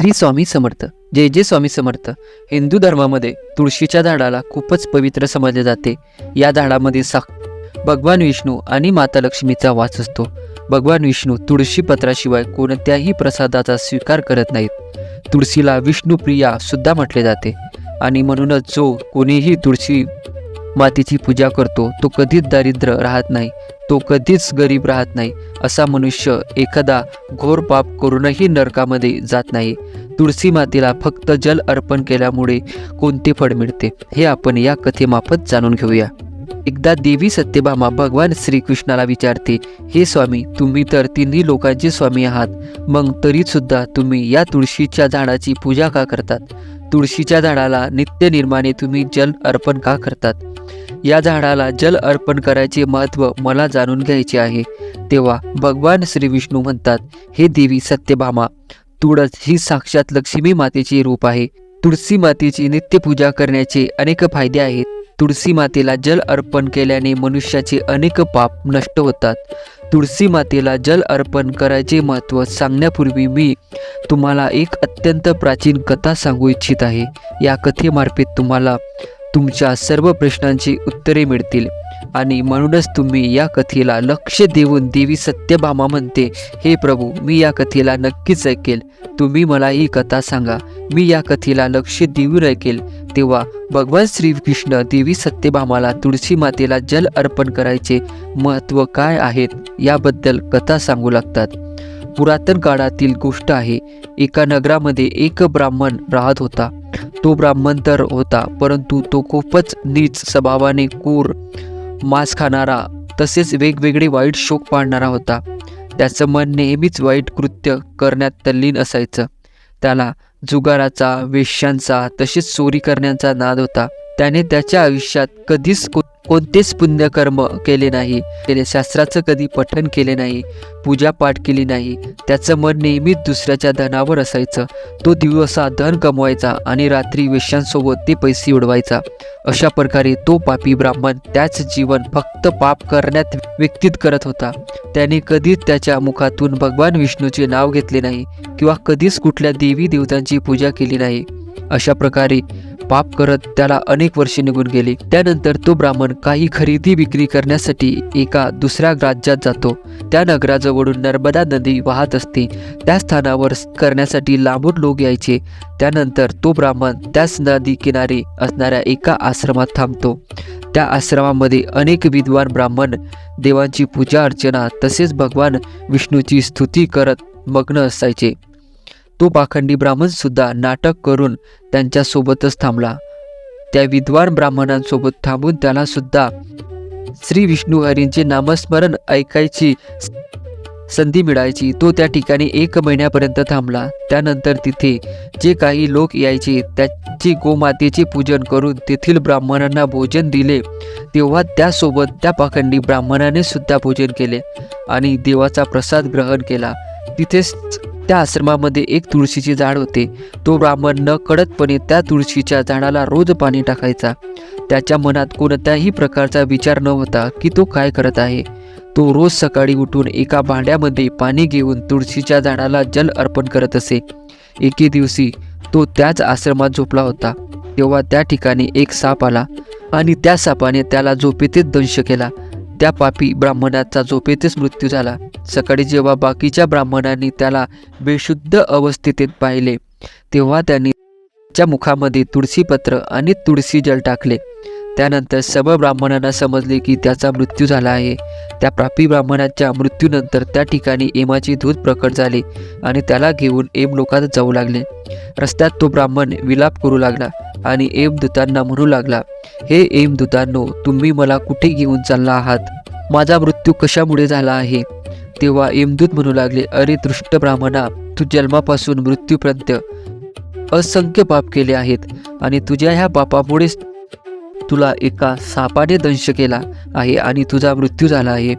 श्री स्वामी समर्थ. जय जय स्वामी समर्थ. हिंदू धर्मामध्ये तुळशीच्या झाडाला खूपच पवित्र समजले जाते. या झाडामध्ये साक भगवान विष्णू आणि माता लक्ष्मीचा वास असतो. भगवान विष्णू तुळशी पत्राशिवाय कोणत्याही प्रसादाचा स्वीकार करत नाहीत. तुळशीला विष्णुप्रिया सुद्धा म्हटले जाते. आणि म्हणूनच जो कोणीही तुळशी मातेची पूजा करतो तो कधीच दारिद्र्य राहत नाही तो कधीच गरीब राहत नाही असा मनुष्य एखादा घोर पाप करूनही नरकामध्ये जात नाही. तुळशी मातेला फक्त जल अर्पण केल्यामुळे कोणते फळ मिळते हे आपण या कथेमार्फत जाणून घेऊया. एकदा देवी सत्यभामा भगवान श्रीकृष्णाला विचारते हे स्वामी तुम्ही तर तिन्ही लोकांचे स्वामी आहात मग तरीसुद्धा तुम्ही या तुळशीच्या झाडाची पूजा का करतात? तुळशीच्या झाडाला नित्य निर्माणे तुम्ही जल अर्पण का करतात? या झाडाला जल अर्पण करायचे महत्त्व मला जाणून घ्यायचे आहे. तेव्हा भगवान श्री विष्णू म्हणतात हे देवी सत्यभामा तुळस ही साक्षात लक्ष्मी मातेचे रूप आहे. तुळसी मातेची नित्य पूजा करण्याचे अनेक फायदे आहेत. तुळसी मातेला जल अर्पण केल्याने मनुष्याचे अनेक पाप नष्ट होतात. तुळसी मातेला जल अर्पण करायचे महत्त्व सांगण्यापूर्वी मी तुम्हाला एक अत्यंत प्राचीन कथा सांगू इच्छित आहे. या कथेमार्फत तुम्हाला तुमच्या सर्व प्रश्नांची उत्तरे मिळतील. आणि म्हणूनच तुम्ही या कथेला लक्ष देऊन देवी सत्यभामा म्हणते हे प्रभू मी या कथेला नक्कीच ऐकेल. तुम्ही मला ही कथा सांगा. मी या कथेला लक्ष देऊन ऐकेल. तेव्हा भगवान श्रीकृष्ण देवी सत्यभामाला तुळशी मातेला जल अर्पण करायचे. महत्त्व काय आहेत? याबद्दल कथा सांगू लागतात. पुरातन काळातील गोष्ट आहे एका नगरामध्ये एक ब्राह्मण राहत होता. तो ब्राह्मण तर होता परंतु तो खूपच नीच स्वभावाने कोर मांस खाणारा तसेच वेगवेगळे वाईट शोक पाळणारा होता. त्याचं मन नेहमीच वाईट कृत्य करण्यात तल्लीन असायचं. त्याला जुगाराचा वेश्यांचा तसेच चोरी करण्याचा नाद होता. त्याने त्याच्या आयुष्यात कधीच को कोणतेच पुण्यकर्म केले नाही. त्याने शास्त्राचं कधी पठन केले नाही पूजापाठ केली नाही. त्याचं मन नेहमीच दुसऱ्याच्या धनावर असायचं. तो दिवसा धन कमवायचा आणि रात्री वेश्यांसोबत ते पैसे उडवायचा. अशा प्रकारे तो पापी ब्राह्मण त्याच जीवन फक्त पाप करण्यात व्यक्तीत करत होता. त्याने कधीच त्याच्या मुखातून भगवान विष्णूचे नाव घेतले नाही किंवा कधीच कुठल्या देवी देवतांची पूजा केली नाही. अशा प्रकारे पाप करत त्याला अनेक वर्षे निघून गेली. त्यानंतर तो ब्राह्मण काही खरेदी विक्री करण्यासाठी एका दुसऱ्या राज्यात जातो. त्या नगराजवळून नर्मदा नदी वाहत असते. त्या स्थानावर करण्यासाठी लांबून लोक यायचे. त्यानंतर तो ब्राह्मण त्याच नदी किनारी असणाऱ्या एका आश्रमात थांबतो. त्या आश्रमामध्ये अनेक विद्वान ब्राह्मण देवांची पूजा अर्चना तसेच भगवान विष्णूची स्तुती करत मग्न असायचे. तो पाखंडी ब्राह्मणसुद्धा नाटक करून त्यांच्यासोबतच थांबला. त्या विद्वान ब्राह्मणांसोबत थांबून त्याला सुद्धा श्री विष्णू हरींचे नामस्मरण ऐकायची संधी मिळायची. तो त्या ठिकाणी एक महिन्यापर्यंत थांबला. त्यानंतर तिथे जे काही लोक यायचे त्याची गोमातेचे पूजन करून तेथील ब्राह्मणांना भोजन दिले. तेव्हा त्यासोबत त्या पाखंडी ब्राह्मणाने सुद्धा भोजन केले आणि देवाचा प्रसाद ग्रहण केला. तिथेच त्या आश्रमामध्ये एक तुळशीचे झाड होते. तो ब्राह्मण न कळतपणे त्या तुळशीच्या झाडाला रोज पाणी टाकायचा. त्याच्या मनात कोणत्याही प्रकारचा विचार न होता की तो काय करत आहे. तो रोज सकाळी उठून एका भांड्यामध्ये पाणी घेऊन तुळशीच्या झाडाला जल अर्पण करत असे. एके दिवशी तो त्याच आश्रमात झोपला होता. तेव्हा त्या ठिकाणी एक साप आला आणि त्या सापाने त्याला झोपेतच दंश केला. त्या पापी ब्राह्मणाचा झोपेतच मृत्यू झाला. सकाळी जेव्हा बाकीच्या ब्राह्मणांनी त्याला बेशुद्ध अवस्थेत पाहिले तेव्हा त्यांनी त्याच्या मुखामध्ये तुळशीपत्र आणि तुळशी जल टाकले. त्यानंतर सर्व ब्राह्मणांना समजले की त्याचा मृत्यू झाला आहे. त्या पापी ब्राह्मणाच्या मृत्यूनंतर त्या ठिकाणी एमाची धूत प्रकट झाली आणि त्याला घेऊन एम लोकात जाऊ लागले. रस्त्यात तो ब्राह्मण विलाप करू लागला. आणि एम दूतांना म्हणू लागला हे एम दूतांनो तुम्ही मला कुठे घेऊन चालला आहात? माझा मृत्यू कशामुळे झाला आहे? तेव्हा एमदूत म्हणू लागले अरे दृष्ट ब्राह्मणा तू जन्मापासून मृत्यूपर्यंत असंख्य पाप केले आहेत आणि तुझ्या ह्या पापामुळेच तुला एका सापाने दंश केला आहे आणि तुझा मृत्यू झाला आहे.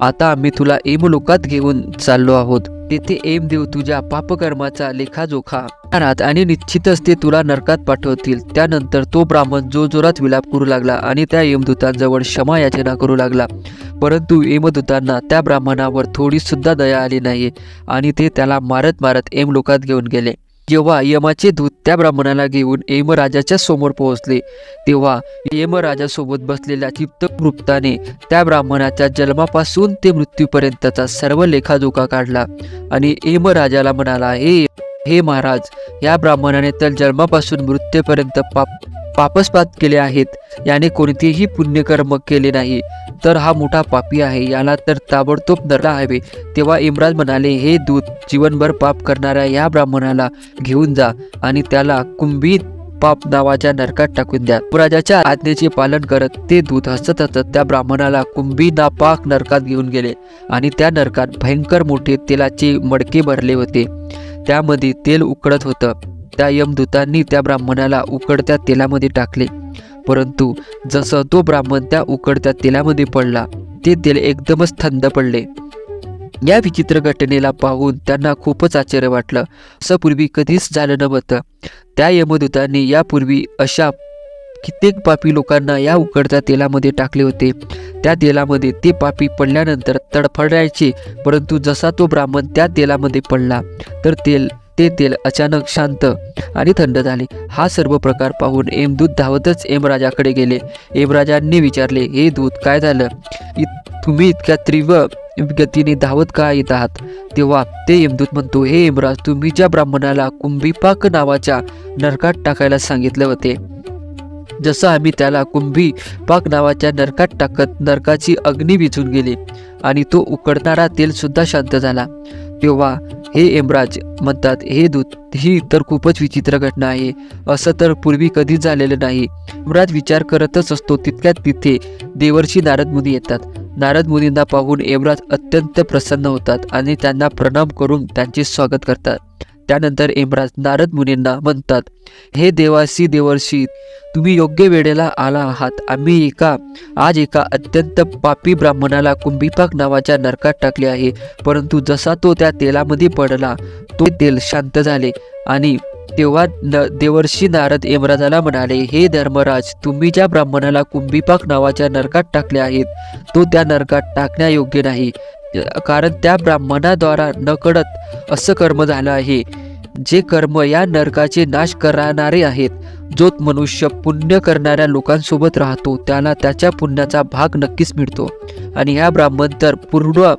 आता आम्ही तुला एमलोकात घेऊन चाललो आहोत. तेथे एम देव तुझ्या पापकर्माचा लेखाजोखा. करणार आणि निश्चितच ते तुला नरकात पाठवतील. त्यानंतर तो ब्राह्मण जो जोरात विलाप करू लागला आणि त्या यमदूतांजवळ क्षमा याचना करू लागला. परंतु यमदूतांना त्या ब्राह्मणावर थोडी सुद्धा दया आली नाही आणि ते त्याला मारत मारत एम लोकात घेऊन गेले. जेव्हा यमाचे दूत त्या ब्राह्मणाला घेऊन यमराजाच्या समोर पोहोचले तेव्हा यमराजासोबत बसलेल्या चित्तवृत्ताने त्या ब्राह्मणाच्या जन्मापासून ते मृत्यूपर्यंतचा सर्व लेखाजोखा काढला आणि यमराजाला म्हणाला हे हे महाराज या ब्राह्मणाने तर जन्मापासून मृत्यूपर्यंत पाप पापसपात केले आहेत. याने कोणतेही पुण्यकर्म केले नाही. तर हा मोठा पापी आहे. याला तर ताबडतोब नरला हवे. तेव्हा इम्राज म्हणाले हे दूत जीवनभर पाप करणाऱ्या या ब्राह्मणाला घेऊन जा आणि त्याला कुंभी पाप नावाच्या नरकात टाकून द्या. राजाच्या आज्ञेचे पालन करत ते दूत हसत हसत त्या ब्राह्मणाला कुंभी नापाक नरकात घेऊन गेले आणि त्या नरकात भयंकर मोठे तेलाचे मडके भरले होते. त्यामध्ये तेल उकळत होतं. त्या यमदूतांनी त्या ब्राह्मणाला उकडत्या तेलामध्ये टाकले. परंतु जसं तो ब्राह्मण त्या उकडत्या तेलामध्ये पडला ते तेल एकदमच थंड पडले. या विचित्र घटनेला पाहून त्यांना खूपच आश्चर्य वाटलं. असं पूर्वी कधीच झालं नव्हतं. त्या यमदूतांनी यापूर्वी अशा कित्येक पापी लोकांना या उकडत्या तेलामध्ये टाकले होते. त्या तेलामध्ये ते पापी पडल्यानंतर तडफडायचे परंतु जसा तो ब्राह्मण त्या तेलामध्ये पडला तर तेल ते तेल अचानक शांत आणि थंड झाले. हा सर्व प्रकार पाहून एमदूत धावतच एमराजाकडे गेले. एमराजांनी विचारले हे दूध काय झालं? इत तुम्ही इतक्या तीव्र गतीने धावत का येत आहात? तेव्हा ते यमदूत म्हणतो हे यमराज तुम्ही ज्या ब्राह्मणाला कुंभीपाक नावाच्या नरकात टाकायला सांगितले होते जसं आम्ही त्याला कुंभीपाक नावाच्या नरकात टाकत नरकाची अग्नी विझून गेली आणि तो उकडणारा तेल सुद्धा शांत झाला. तेव्हा हे यमराज म्हणतात हे दूत ही तर खूपच विचित्र घटना आहे. असं तर पूर्वी कधीच झालेलं नाही. यमराज विचार करतच असतो तितक्यात तिथे देवर्षी नारद मुनी येतात. नारद मुनींना पाहून यमराज अत्यंत प्रसन्न होतात आणि त्यांना प्रणाम करून त्यांचे स्वागत करतात. त्यानंतर यमराज नारद मुनींना म्हणतात हे देवासी देवर्षी तुम्ही योग्य वेळेला आला आहात. आम्ही एका आज एका अत्यंत पापी ब्राह्मणाला कुंभीपाक नावाच्या नरकात टाकले आहे. परंतु जसा तो त्या तेलामध्ये पडला तो तेल शांत झाले आणि तेव्हा न देवर्षी नारद यमराजाला म्हणाले हे धर्मराज तुम्ही ज्या ब्राह्मणाला कुंभीपाक नावाच्या नरकात टाकले आहेत तो त्या नरकात टाकण्यायोग्य नाही. कारण त्या ब्राह्मणाद्वारा नकळत असं कर्म झालं आहे. जे कर्म या नरकाचे नाश करणारे आहेत जो मनुष्य पुण्य करणाऱ्या लोकांसोबत राहतो त्याला त्याच्या पुण्याचा भाग नक्कीच मिळतो. आणि या ब्राह्मण तर पूर्ण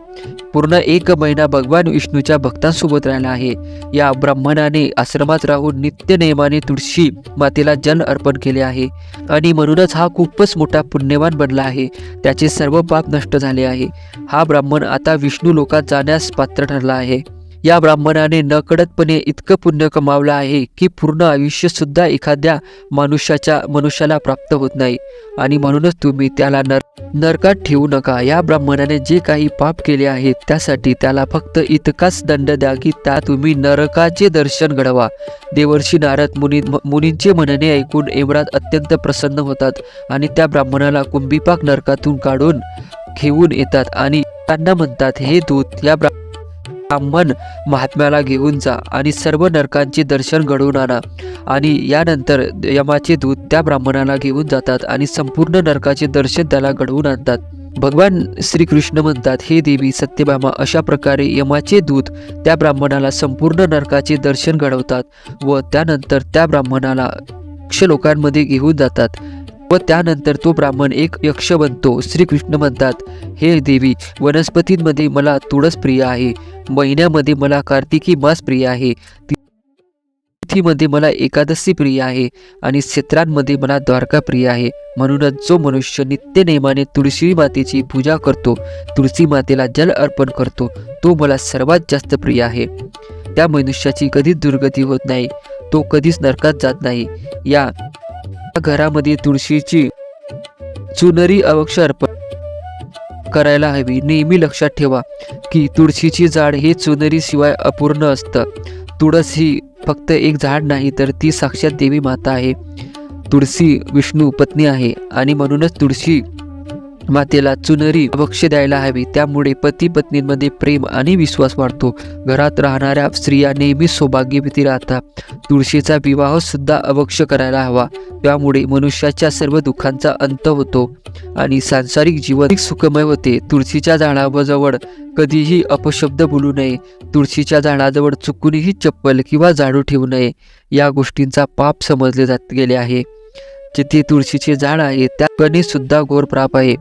पूर्ण एक महिना भगवान विष्णूच्या भक्तांसोबत राहिला आहे. या ब्राह्मणाने आश्रमात राहून नित्य नेमाने तुळशी मातेला जल अर्पण केले आहे. आणि म्हणूनच हा खूपच मोठा पुण्यवान बनला आहे. त्याचे सर्व पाप नष्ट झाले आहे. हा ब्राह्मण आता विष्णू लोकात जाण्यास पात्र ठरला आहे. या ब्राह्मणाने नकळतपणे इतकं पुण्य कमावलं आहे की पूर्ण आयुष्य सुद्धा एखाद्या मनुष्याच्या मनुष्याला प्राप्त होत नाही. आणि म्हणूनच तुम्ही त्याला नर नरकात ठेवू नका. या ब्राह्मणाने जे काही पाप केले आहे त्यासाठी त्याला फक्त इतकाच दंड द्या की त्या तुम्ही नरकाचे दर्शन घडवा. देवर्षी नारद मुनी मुनींचे म्हणणे ऐकून एमराज अत्यंत प्रसन्न होतात आणि त्या ब्राह्मणाला कुंभीपाक नरकातून काढून घेऊन येतात आणि त्यांना म्हणतात हे दूत या ब्रा ब्राह्मण महात्म्याला घेऊन जा आणि सर्व नरकांचे दर्शन घडवून आणा. आणि यानंतर यमाचे दूत त्या ब्राह्मणाला घेऊन जातात आणि संपूर्ण नरकाचे दर्शन त्याला घडवून आणतात. भगवान श्रीकृष्ण म्हणतात हे देवी सत्यभामा अशा प्रकारे यमाचे दूत त्या ब्राह्मणाला संपूर्ण नरकाचे दर्शन घडवतात व त्यानंतर त्या ब्राह्मणाला क्षलोकांमध्ये घेऊन जातात. व त्यानंतर तो ब्राह्मण एक यक्ष बनतो श्रीकृष्ण म्हणतात हे देवी वनस्पतींमध्ये मला तुळस प्रिय आहे. महिन्यामध्ये मला कार्तिकी मास प्रिय आहे. तिथीमध्ये मला एकादशी प्रिय आहे. आणि क्षेत्रांमध्ये मला द्वारका प्रिय आहे. म्हणूनच जो मनुष्य नित्य नेमाने तुळशी मातेची पूजा करतो तुळशी मातेला जल अर्पण करतो तो मला सर्वात जास्त प्रिय आहे. त्या मनुष्याची कधीच दुर्गती होत नाही. तो कधीच नरकात जात नाही. या घरामध्ये तुळशीची चुनरी अवक्ष अर्पण करायला हवी. नेहमी लक्षात ठेवा की तुळशीची झाड हे चुनरीशिवाय अपूर्ण असतं. तुळस ही फक्त एक झाड नाही तर ती साक्षात देवी माता आहे. तुळशी विष्णू पत्नी आहे आणि म्हणूनच तुळशी मातेला चुनरी भक्ष द्यायला हवी. त्यामुळे पती पत्नींमध्ये प्रेम आणि विश्वास वाढतो. घरात राहणाऱ्या स्त्रिया नेहमी सौभाग्यवती राहतात. तुळशीचा विवाह सुद्धा अभक्ष करायला हवा. त्यामुळे मनुष्याच्या सर्व दुःखांचा अंत होतो आणि सांसारिक जीवन सुखमय होते. तुळशीच्या झाडाजवळ कधीही अपशब्द बोलू नये. तुळशीच्या झाडाजवळ चुकूनही चप्पल किंवा झाडू ठेवू नये. या गोष्टींचा पाप समजले जात गेले आहे. जिथे तुळशीचे झाड आहे त्या कणी सुद्धा घोर प्राप आहे.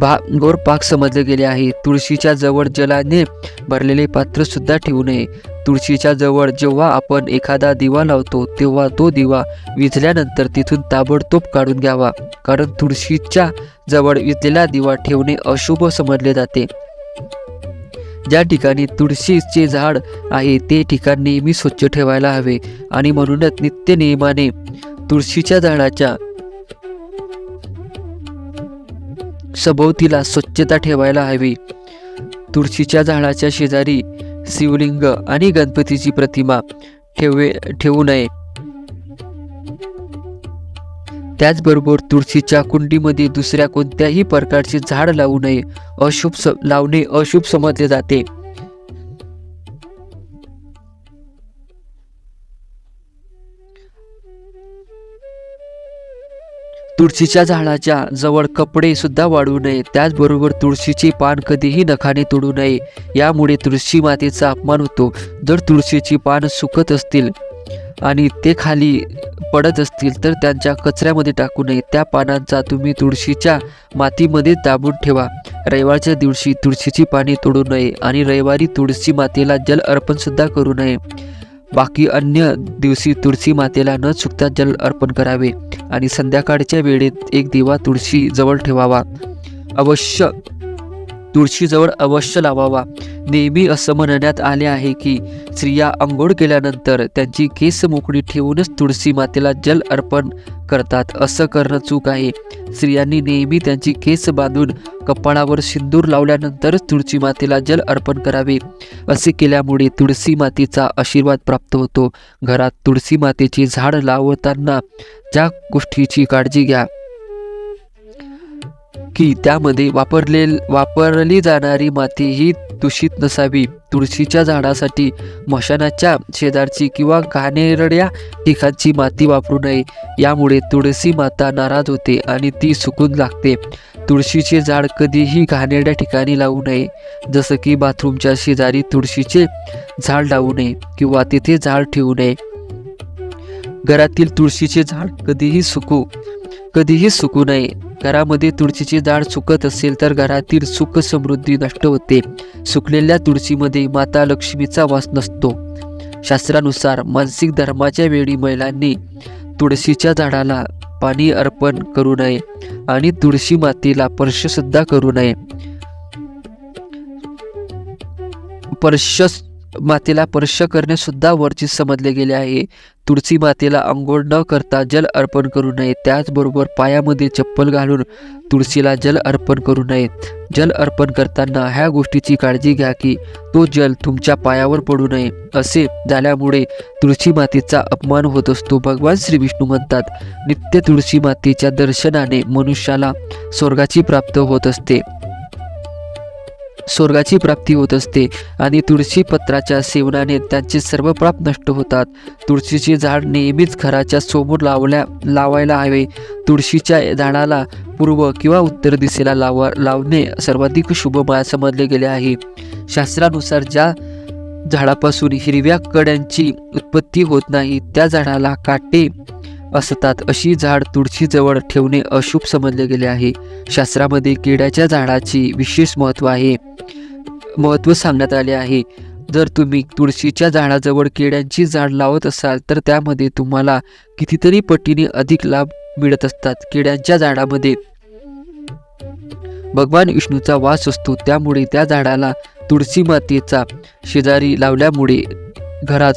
भा गोर पाक समजले गेले आहे. तुळशीच्या जवळ जलाने भरलेले पात्र सुद्धा ठेवू नये. तुळशीच्या जवळ जेव्हा आपण एखादा दिवा लावतो तेव्हा तो दिवा विझल्यानंतर तिथून ताबडतोब काढून घ्यावा. कारण तुळशीच्या जवळ विझलेला दिवा ठेवणे अशुभ समजले जाते. ज्या ठिकाणी तुळशीचे झाड आहे ते ठिकाण नेहमी स्वच्छ ठेवायला हवे आणि म्हणूनच नित्य नियमाने तुळशीच्या झाडाच्या सभोवतीला स्वच्छता ठेवायला हवी. तुळशीच्या झाडाच्या शेजारी शिवलिंग आणि गणपतीची प्रतिमा ठेवे ठेवू नये. त्याचबरोबर तुळशीच्या कुंडीमध्ये दुसऱ्या कोणत्याही प्रकारचे झाड लावू नये अशुभ स लावणे अशुभ समजले जाते. तुळशीच्या झाडाच्या जवळ कपडे सुद्धा वाढू नये त्याचबरोबर तुळशीचे पान कधीही नखाने तोडू नये. यामुळे तुळशी मातेचा अपमान होतो. जर तुळशीची पान सुकत असतील आणि ते खाली पडत असतील तर त्यांच्या कचऱ्यामध्ये टाकू नये. त्या पानांचा तुम्ही तुळशीच्या मातीमध्ये दाबून ठेवा. रविवारच्या दिवशी तुळशीची पाने तोडू नये आणि रविवारी तुळशी मातेला जल अर्पण सुद्धा करू नये. बाकी अन्य दिवशी तुळशी मातेला न चुकता जल अर्पण करावे आणि संध्याकाळच्या वेळेत एक दिवा तुळशी जवळ ठेवावा. अवश्य तुळशीजवळ अवश्य लावावा. नेहमी असं म्हणण्यात आले आहे की स्त्रिया आंघोळ केल्यानंतर त्यांची केस मोकळी ठेवूनच तुळशी मातेला जल अर्पण करतात. असं करणं चूक आहे. स्त्रियांनी नेहमी त्यांची केस बांधून कपाळावर सिंदूर लावल्यानंतरच तुळशी मातेला जल अर्पण करावे. असे केल्यामुळे तुळशी मातेचा आशीर्वाद प्राप्त होतो. घरात तुळशी मातेचे झाड लावताना ज्या गोष्टीची काळजी घ्या. की त्यामध्ये वापरले वापरली जाणारी माती ही दूषित नसावी. तुळशीच्या झाडासाठी मशानाच्या शेजारची किंवा घाणेरड्या ठिकाणची माती वापरू नये. यामुळे तुळशी माता नाराज होते आणि ती सुकून लागते. तुळशीचे झाड कधीही घाणेरड्या ठिकाणी लावू नये. जसं की बाथरूमच्या शेजारी तुळशीचे झाड लावू नये किंवा तिथे झाड ठेवू नये. घरातील तुळशीचे झाड कधीही सुकू कधीही सुकू नये. घरामध्ये तुळशीची झाड सुकत असेल तर घरातील सुख समृद्धी नष्ट होते. सुकलेल्या तुळशीमध्ये माता लक्ष्मीचा वास नसतो. शास्त्रानुसार मानसिक धर्माच्या वेळी महिलांनी तुळशीच्या झाडाला पाणी अर्पण करू नये आणि तुळशी मातेला स्पर्श सुद्धा करू नये. स्पर्श मातेला स्पर्श करणे सुद्धा वर्जित समजले गेले आहे. तुळशी मातेला अंघोळ न करता जल अर्पण करू नये. त्याचबरोबर पायामध्ये चप्पल घालून तुळशीला जल अर्पण करू नये. जल अर्पण करताना ह्या गोष्टीची काळजी घ्या की तो जल तुमच्या पायावर पडू नये. असे झाल्यामुळे तुळशी मातेचा अपमान होत असतो. भगवान श्री विष्णू म्हणतात नित्य तुळशी मातेच्या दर्शनाने मनुष्याला स्वर्गाची प्राप्त होत असते. स्वर्गाची प्राप्ती होत असते आणि तुळशी पत्राच्या सेवनाने त्यांचे सर्व पाप नष्ट होतात. तुळशीचे झाड नेहमीच घराच्या समोर लावल्या लावायला हवे. तुळशीच्या झाडाला पूर्व किंवा उत्तर दिशेला लावा लावणे सर्वाधिक शुभ मा समजले गेले आहे. शास्त्रानुसार ज्या झाडापासून हिरव्या कड्यांची उत्पत्ती होत नाही त्या झाडाला काटे असतात. अशी झाड तुळशीजवळ ठेवणे अशुभ समजले गेले आहे. शास्त्रामध्ये केळ्याच्या झाडाची विशेष महत्त्व आहे. महत्त्व सांगण्यात आले आहे. जर तुम्ही तुळशीच्या झाडाजवळ केळ्यांची झाड लावत असाल तर त्यामध्ये तुम्हाला कितीतरी पटीने अधिक लाभ मिळत असतात. केळ्यांच्या झाडामध्ये भगवान विष्णूचा वास असतो. त्यामुळे त्या झाडाला तुळशी मातेचा शेजारी लावल्यामुळे घरात